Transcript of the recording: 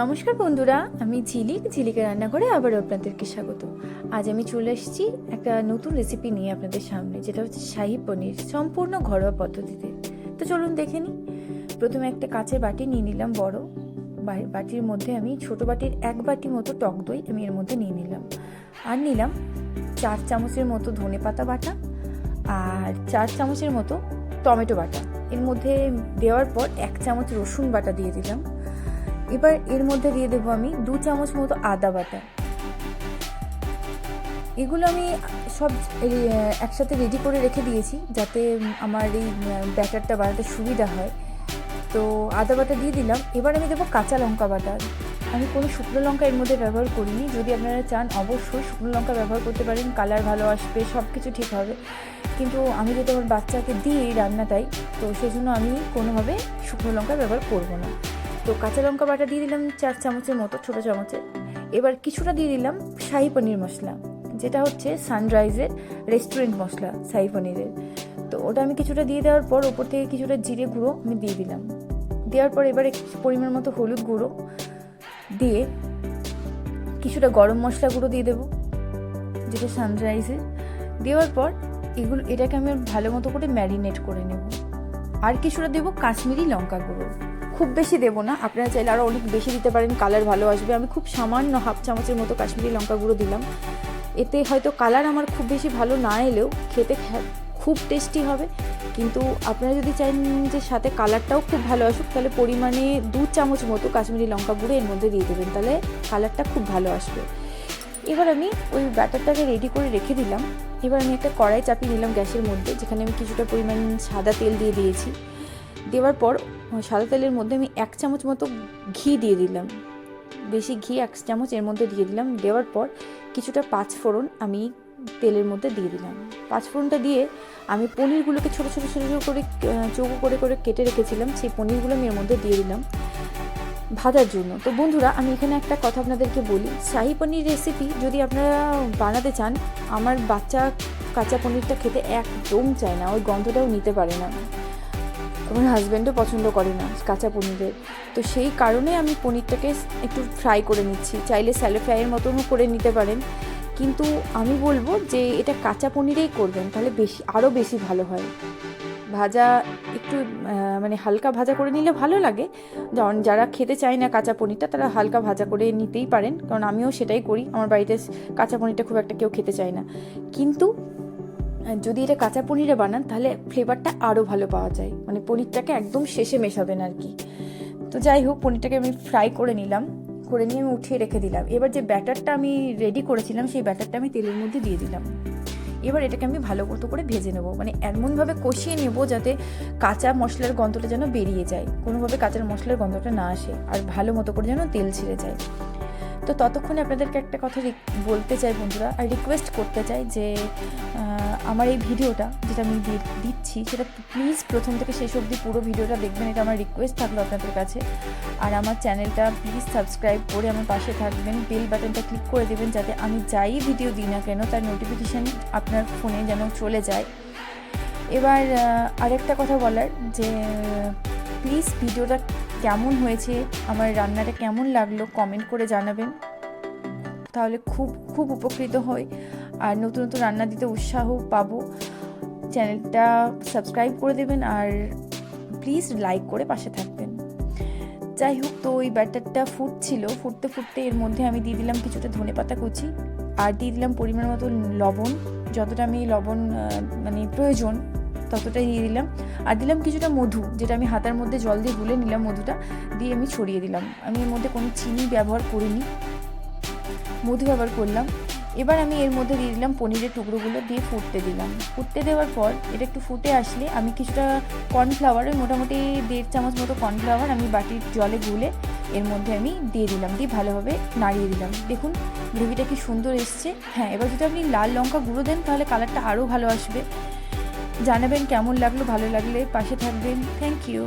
নমস্কার বন্ধুরা, আমি ঝিলিক ঝিলিকে রান্না করে আবারও আপনাদেরকে স্বাগত। আজ আমি চলে এসেছি একটা নতুন রেসিপি নিয়ে আপনাদের সামনে, যেটা হচ্ছে শাহি পনির, সম্পূর্ণ ঘরোয়া পদ্ধতিতে। তো চলুন দেখে নিই। প্রথমে একটা কাঁচের বাটি নিয়ে নিলাম বড়। বাটির মধ্যে আমি ছোট বাটির এক বাটি মতো টক দই আমি এর মধ্যে নিয়ে নিলাম। আর নিলাম চার চামচের মতো ধনে পাতা বাটা আর চার চামচের মতো টমেটো বাটা। এর মধ্যে দেওয়ার পর এক চামচ রসুন বাটা দিয়ে দিলাম। এবার এর মধ্যে দিয়ে দেবো আমি দু চামচ মতো আদা বাটা। এগুলো আমি সব একসাথে রেডি করে রেখে দিয়েছি যাতে আমার এই ব্যাটারটা বানাতে সুবিধা হয়। তো আদা বাটা দিয়ে দিলাম। এবার আমি দেবো কাঁচা লঙ্কা বাটা। আমি কোনো শুকনো লঙ্কা এর মধ্যে ব্যবহার করিনি। যদি আপনারা চান, অবশ্যই শুকনো লঙ্কা ব্যবহার করতে পারেন। কালার ভালো আসবে সব কিছু ঠিক হবে। কিন্তু আমি যদি আমার বাচ্চাকে দিই এই রান্নাটাই, তো সেই জন্য আমি কোনোভাবে শুকনো লঙ্কা ব্যবহার করব না। তো কাঁচা লঙ্কা বাটা দিয়ে দিলাম চার চামচের মতো, ছোটো চামচের। এবার কিছুটা দিয়ে দিলাম শাহি পনির মশলা, যেটা হচ্ছে সানরাইজের রেস্টুরেন্ট মশলা, শাহি পনিরের। তো ওটা আমি কিছুটা দিয়ে দেওয়ার পর ওপর থেকে কিছুটা জিরে গুঁড়ো আমি দিয়ে দিলাম। দেওয়ার পর এবারে পরিমাণ মতো হলুদ গুঁড়ো দিয়ে কিছুটা গরম মশলা গুঁড়ো দিয়ে দেবো, যেটা সানরাইজের দেওয়ার পর এগুলো, এটাকে আমি ভালো মতো করে ম্যারিনেট করে নেব। আর কিছুটা দেবো কাশ্মীরি লঙ্কা গুঁড়ো। খুব বেশি দেবো না। আপনারা চাইলে আরও অনেক বেশি দিতে পারেন, কালার ভালো আসবে। আমি খুব সামান্য হাফ চামচের মতো কাশ্মীরি লঙ্কা গুঁড়ো দিলাম। এতে হয়তো কালার আমার খুব বেশি ভালো না এলেও খেতে খুব টেস্টি হবে। কিন্তু আপনারা যদি চান যে সাথে কালারটাও খুব ভালো আসুক, তাহলে পরিমাণে দু চামচ মতো কাশ্মীরি লঙ্কা গুঁড়ো এর মধ্যে দিয়ে দেবেন। তাহলে কালারটা খুব ভালো আসবে। এবার আমি ওই ব্যাটারটাকে রেডি করে রেখে দিলাম। এবার আমি একটা কড়াই চাপিয়ে নিলাম গ্যাসের মধ্যে, যেখানে আমি কিছুটা পরিমাণ সাদা তেল দিয়ে দিয়েছি। দেওয়ার পর সাদা তেলের মধ্যে আমি এক চামচ মতো ঘি দিয়ে দিলাম। বেশি ঘি এক চামচ এর মধ্যে দিয়ে দিলাম। দেওয়ার পর কিছুটা পাঁচ ফোড়ন আমি তেলের মধ্যে দিয়ে দিলাম। পাঁচ ফোড়নটা দিয়ে আমি পনিরগুলোকে ছোটো ছোটো ছোটো ছোটো করে চৌকো করে করে কেটে রেখেছিলাম। সেই পনিরগুলো আমি এর মধ্যে দিয়ে দিলাম ভাজার জন্য। তো বন্ধুরা, আমি এখানে একটা কথা আপনাদেরকে বলি। শাহি পনির রেসিপি যদি আপনারা বানাতে চান, আমার বাচ্চা কাঁচা পনিরটা খেতে একদম চায় না। ওই গন্ধটাও নিতে পারে না। আমার হাজব্যান্ডও পছন্দ করে না, কাঁচা পনিরের। তো সেই কারণে আমি পনিরটাকে একটু ফ্রাই করে নিচ্ছি। চাইলে স্যালো ফ্রাইয়ের মতনও করে নিতে পারেন। কিন্তু আমি বলব যে, এটা কাঁচা পনিরেই করবেন, তাহলে বেশি, আরও বেশি ভালো হয়। ভাজা একটু মানে হালকা ভাজা করে নিলে ভালো লাগে। যেমন যারা খেতে চায় না কাঁচা পনিরটা, তারা হালকা ভাজা করে নিতেই পারেন। কারণ আমিও সেটাই করি। আমার বাড়িতে কাঁচা পনিরটা খুব একটা কেউ খেতে চায় না। কিন্তু যদি এটা কাঁচা পনিরে বানান, তাহলে ফ্লেভারটা আরও ভালো পাওয়া যায়। মানে পনিরটাকে একদম শেষে মেশাবেন আর কি। তো যাই হোক, পনিরটাকে আমি ফ্রাই করে নিলাম। করে নিয়ে আমি উঠিয়ে রেখে দিলাম। এবার যে ব্যাটারটা আমি রেডি করেছিলাম, সেই ব্যাটারটা আমি তেলের মধ্যে দিয়ে দিলাম। এবার এটাকে আমি ভালো মতো করে ভেজে নেব। মানে এমনভাবে কষিয়ে নেব যাতে কাঁচা মশলার গন্ধটা যেন বেরিয়ে যায়। কোনোভাবে কাঁচা মশলার গন্ধটা না আসে, আর ভালো মতো করে যেন তেল ছেড়ে যায়। তো ততক্ষণে আপনাদেরকে একটা কথা বলতে চাই বন্ধুরা, আর রিকোয়েস্ট করতে চাই যে আমার এই ভিডিওটা যেটা আমি দিচ্ছি, সেটা প্লিজ প্রথম থেকে শেষ অবধি পুরো ভিডিওটা দেখবেন, এটা আমার রিকোয়েস্ট থাকল আপনাদের কাছে। আর আমার চ্যানেলটা প্লিজ সাবস্ক্রাইব করে আমার পাশে থাকবেন বেল বাটনটা ক্লিক করে দেবেন, যাতে আমি যাই ভিডিও দিই না কেন, তার নোটিফিকেশান আপনার ফোনে যেন চলে যায়। এবার আরেকটা কথা বলার যে প্লিজ ভিডিওটা কেমন হয়েছে? আমার রান্নাটা কেমন লাগল? কমেন্ট করে জানাবেন। তাহলে খুব খুব উপকৃত হই। আর নতুন নতুন রান্না দিতে উৎসাহ পাবো। চ্যানেলটা সাবস্ক্রাইব করে দেবেন আর প্লিজ লাইক করে পাশে থাকবেন। যাই হোক, তো ওই ব্যাটারটা ফুটছিল। ফুটতে ফুটতে এর মধ্যে আমি দিয়ে দিলাম কিছুটা ধনে পাতা কুচি আর দিয়ে দিলাম পরিমাণ মতো লবণ। যতটা আমি লবণ মানে প্রয়োজন ততটাই দিয়ে দিলাম। আর দিলাম কিছুটা মধু, যেটা আমি হাতার মধ্যে জল দিয়ে গুলে নিলাম মধুটা, দিয়ে আমি ছড়িয়ে দিলাম। আমি এর মধ্যে কোনো চিনি ব্যবহার করিনি, মধু ব্যবহার করলাম। এবার আমি এর মধ্যে দিয়ে দিলাম পনিরের টুকরোগুলো দিয়ে ফুটতে দিলাম। ফুটতে দেওয়ার পর এটা একটু ফুটে আসলে আমি কিছুটা কর্নফ্লাওয়ার, ওই মোটামুটি দেড় চামচ মতো কর্নফ্লাওয়ার আমি বাটির জলে গুলে এর মধ্যে আমি দিয়ে দিলাম, দিয়ে ভালোভাবে নাড়িয়ে দিলাম। দেখুন, গ্রেভিটা কি সুন্দর এসছে। হ্যাঁ এবার যদি আপনি লাল লঙ্কা গুঁড়ো দেন তাহলে কালারটা আরও ভালো আসবে। জানাবেন কেমন লাগল ভালো লাগলে পাশে থাকবেন। Thank you